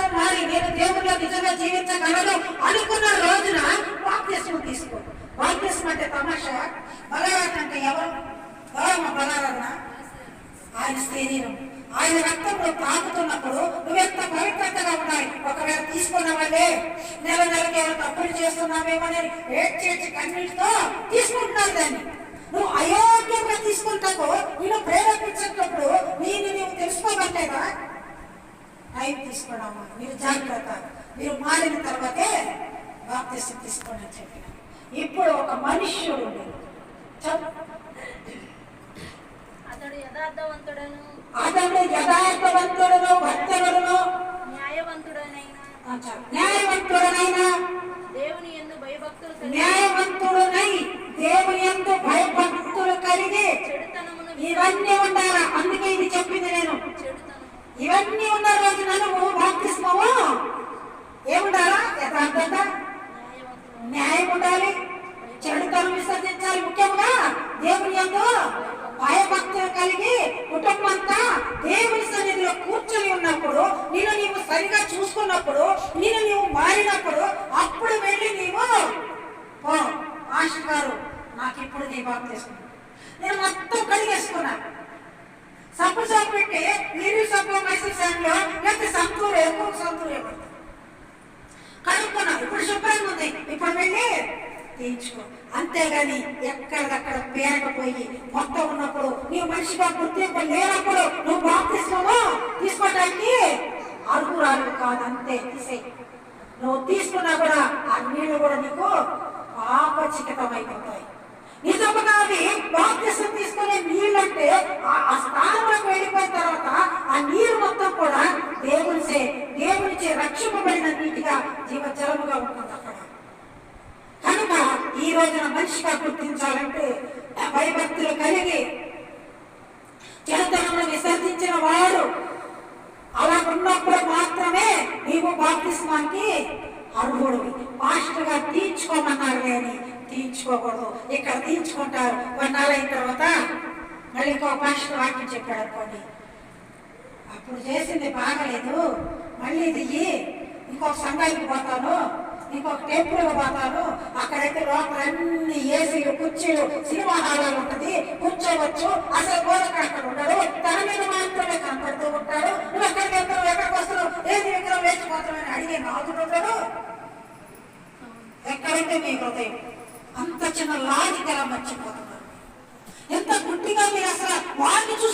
జీవితంతో మారి నేను దేవుడిలో నిజంగా జీవించగలను అనుకున్న రోజున బాప్తిస్మం తీసుకో. బాప్తిస్మం అంటే తమాషా. బలరాజు అంటే ఎవరు? బలమ బలారన్న ఆయన శరీరం ఆయన రక్తంలో తాకుతున్నప్పుడు నువ్వెంత పవిత్రతగా ఉన్నాయి ఒకవేళ తీసుకున్న వాళ్ళే నెల నెలకి ఎవరు తప్పులు చేస్తున్నామేమో అని ఏడ్చేసి కన్నీటితో తీసుకుంటున్నారు దాన్ని. నువ్వు అయోగ్యం తీసుకుంటావు నేను ప్రేరేపించేటప్పుడు నేను నీవు తెలుసుకోవట్లేదా టైం తీసుకోవడమ్మా మీరు జాగ్రత్త. మీరు మారిన తర్వాతే బాప్తిసం తీసుకోండి అని చెప్పిన ఇప్పుడు ఒక మనుష్యుడు. అతడు యథార్థవంతుడను అతడు యథార్థవంతుడును భక్తుడును. న్యాయవంతుడనైన. న్యాయవంతుడనైనా. దేవుని ఎందు భయభక్తులు న్యాయవంతుడునై దేవుని భయభక్తులు కలిగి కుటుంబంతా దేవుని సన్నిధిలో కూర్చొని ఉన్నప్పుడు నేను నీవు సరిగా చూసుకున్నప్పుడు నేను నీవు మారినప్పుడు అప్పుడు వెళ్ళి నీవు ఆశ గారు నాకు ఇప్పుడు నీ తీసుకున్నాను నేను మొత్తం కడిగేసుకున్నా. సబ్బు సబ్బు పెట్టి నీరు సబ్బు మైసూర్ శాండ్లో లేకపోతే సంతూరు ఎక్కువ సంతూరు ఇవ్వదు కనుక్కున్నా ఇప్పుడు శుభ్రంగా ఉంది ఇప్పుడు వెళ్ళి తీయించుకో అంతేగాని ఎక్కడక్కడ పేరకపోయి మొత్తం ఉన్నప్పుడు నీ మనిషిగా గుర్తింపు లేనప్పుడు నువ్వు బాప్తిస్మము? తీసుకోవడానికి అర్హురాలు కాదు అంతే తీసే. నువ్వు తీసుకున్నా కూడా ఆ నీళ్ళు కూడా నీకు పాపచికతం అయిపోతాయి నిజముగా అవి బాప్తిసం తీసుకునే నీళ్ళంటే ఆ- ఆ స్థానంలోకి వెళ్ళిపోయిన తర్వాత ఆ నీరు మొత్తం కూడా దేవునిచే దేవునిచే రక్షింపబడిన నీటిగా జీవజలముగా ఉంటుంది అక్కడ. రోజున మనిషిగా గుర్తించాలంటే భయభక్తులు కలిగి చెడుతనంలో విసర్జించిన వాడు అలా ఉన్నప్పుడు మాత్రమే నీవు బాప్తిస్మానికి అర్హుడివి మాస్టర్ గారు తీర్చుకోమన్నారు లేని తీర్చుకోకూడదు. ఇక్కడ తీర్చుకుంటారు. కొన్నాళ్ళైన అయిన తర్వాత మళ్ళీ ఇంకో పాస్టర్ వాక్యం చెప్పాడు అనుకోండి. అప్పుడు చేసింది బాగలేదు. మళ్ళీ దిగి ఇంకొక సంఘానికి పోతాను. ఇంకో టెంపుల్ పోతాను. అక్కడైతే లోపల అన్ని ఏసీలు కుర్చీలు సినిమా హాల్లో ఉంటుంది. కూర్చోవచ్చు. అసలు బోధకుడు అక్కడ ఉండరు తన మీద మాత్రమే కనపడుతూ ఉంటారు నువ్వు ఎక్కడికి వెళ్తావు ఎక్కడికి వస్తున్నావు? ఏది విగ్రహం వేసిపోతావు అని అడిగే నాదుడు ఉండడు. ఎక్కడంటే మీ హృదయం. అంత చిన్న లాజికలా మర్చిపోతున్నారు ఎంత గుడ్డిగా మీరు అసలు వాడిని చూసుకో